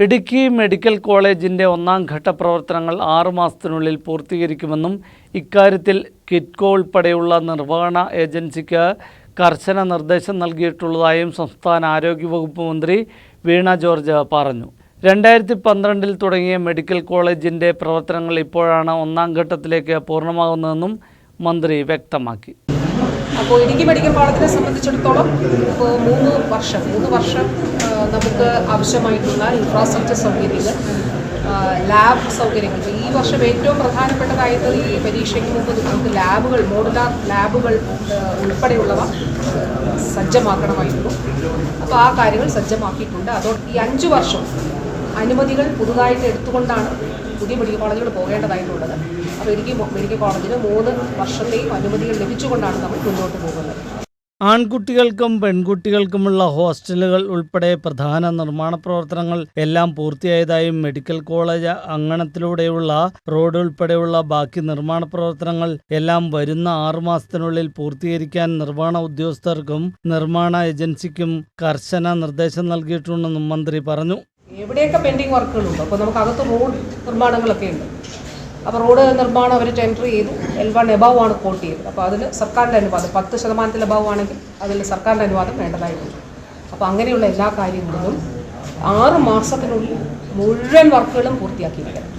Idukki medical കോളേജിന്റെ ഒന്നാം ഘട്ട പ്രവർത്തനങ്ങൾ ആറുമാസത്തിനുള്ളിൽ പൂർത്തീകരിക്കുമെന്നും ഇക്കാര്യത്തിൽ കിറ്റ്കോ ഉൾപ്പെടെയുള്ള നിർവഹണ ഏജൻസിക്ക് കർശന നിർദ്ദേശം നൽകിയിട്ടുള്ളതായും സംസ്ഥാന ആരോഗ്യവകുപ്പ് മന്ത്രി വീണ ജോർജ് പറഞ്ഞു. രണ്ടായിരത്തി പന്ത്രണ്ടിൽ തുടങ്ങിയ മെഡിക്കൽ കോളേജിന്റെ പ്രവർത്തനങ്ങൾ ഇപ്പോഴാണ് ഒന്നാം ഘട്ടത്തിലേക്ക് പൂർണമാകുന്നതെന്നും മന്ത്രി വ്യക്തമാക്കി. അപ്പോൾ ഇടുക്കി മെഡിക്കൽ കോളേജിനെ സംബന്ധിച്ചിടത്തോളം മൂന്ന് വർഷം മൂന്ന് വർഷം നമുക്ക് ആവശ്യമായിട്ടുള്ള ഇൻഫ്രാസ്ട്രക്ചർ സൗകര്യങ്ങൾ ലാബ് സൗകര്യങ്ങൾ. ഈ വർഷം ഏറ്റവും പ്രധാനപ്പെട്ടതായിട്ട് ഈ പരീക്ഷയ്ക്ക് മുമ്പ് നമുക്ക് ലാബുകൾ മോഡുലാർ ലാബുകൾ ഉൾപ്പെടെയുള്ളവ സജ്ജമാക്കണമായിരുന്നു. അപ്പോൾ ആ കാര്യങ്ങൾ സജ്ജമാക്കിയിട്ടുണ്ട്. അതോടെ ഈ അഞ്ച് വർഷം അനുമതികൾ പുതുതായിട്ട് എടുത്തുകൊണ്ടാണ് പുതിയ മെഡിക്കൽ കോളേജുകൾ പോകേണ്ടതായിട്ടുള്ളത്. അപ്പോൾ മൊ- മെഡിക്കൽ കോളേജിന് മൂന്ന് വർഷത്തെയും അനുമതികൾ ലഭിച്ചുകൊണ്ടാണ് നമ്മൾ മുന്നോട്ട് പോകുന്നത്. ആൺകുട്ടികൾക്കും പെൺകുട്ടികൾക്കുമുള്ള ഹോസ്റ്റലുകൾ ഉൾപ്പെടെ പ്രധാന നിർമ്മാണ പ്രവർത്തനങ്ങൾ എല്ലാം പൂർത്തിയായതായും മെഡിക്കൽ കോളേജ് അങ്കണത്തിലൂടെയുള്ള റോഡ് ഉൾപ്പെടെയുള്ള ബാക്കി നിർമ്മാണ പ്രവർത്തനങ്ങൾ എല്ലാം വരുന്ന ആറുമാസത്തിനുള്ളിൽ പൂർത്തീകരിക്കാൻ നിർമ്മാണ ഉദ്യോഗസ്ഥർക്കും നിർമ്മാണ ഏജൻസിക്കും കർശന നിർദ്ദേശം നൽകിയിട്ടുണ്ടെന്നും മന്ത്രി പറഞ്ഞു. എവിടെയൊക്കെ പെൻഡിങ് വർക്കുകളുണ്ടോ അപ്പോൾ നമുക്ക് അകത്ത് റോഡ് നിർമ്മാണങ്ങളൊക്കെ ഉണ്ട്. അപ്പോൾ റോഡ് നിർമ്മാണം അവർ ടെൻഡർ ചെയ്ത്. എൽ വൺ എബവ് ആണ് കോട്ട് ചെയ്തത്. അപ്പോൾ അതിൽ സർക്കാരിന്റെ അനുവാദം പത്ത് ശതമാനത്തിൽ എബവ് ആണെങ്കിൽ അതിൽ സർക്കാരിന്റെ അനുവാദം വേണ്ടതായിട്ടുണ്ട് അപ്പോൾ അങ്ങനെയുള്ള എല്ലാ കാര്യങ്ങളിലും ആറ് മാസത്തിനുള്ളിൽ മുഴുവൻ വർക്കുകളും പൂർത്തിയാക്കിയിരിക്കണം.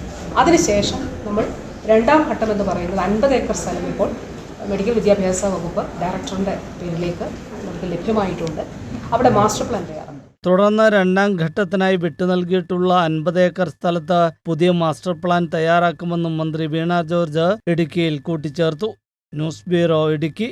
അതിനുശേഷം നമ്മൾ രണ്ടാം ഘട്ടം എന്ന് പറയുന്നത് അൻപത് ഏക്കർ സ്ഥലം ഇപ്പോൾ മെഡിക്കൽ വിദ്യാഭ്യാസ വകുപ്പ് ഡയറക്ടറിന്റെ പേരിലേക്ക് നമുക്ക് ലഭ്യമായിട്ടുണ്ട്. അവിടെ മാസ്റ്റർ പ്ലാൻ തയ്യാറാണ്. തുടർന്ന് രണ്ടാം ഘട്ടത്തിനായി വിട്ടു നൽകിയിട്ടുള്ള അൻപത് ഏക്കർ സ്ഥലത്ത് പുതിയ മാസ്റ്റർ പ്ലാൻ തയ്യാറാക്കുമെന്നും മന്ത്രി വീണ ജോർജ് ഇടുക്കിയിൽ കൂട്ടിച്ചേർത്തു. News bureau Idukki.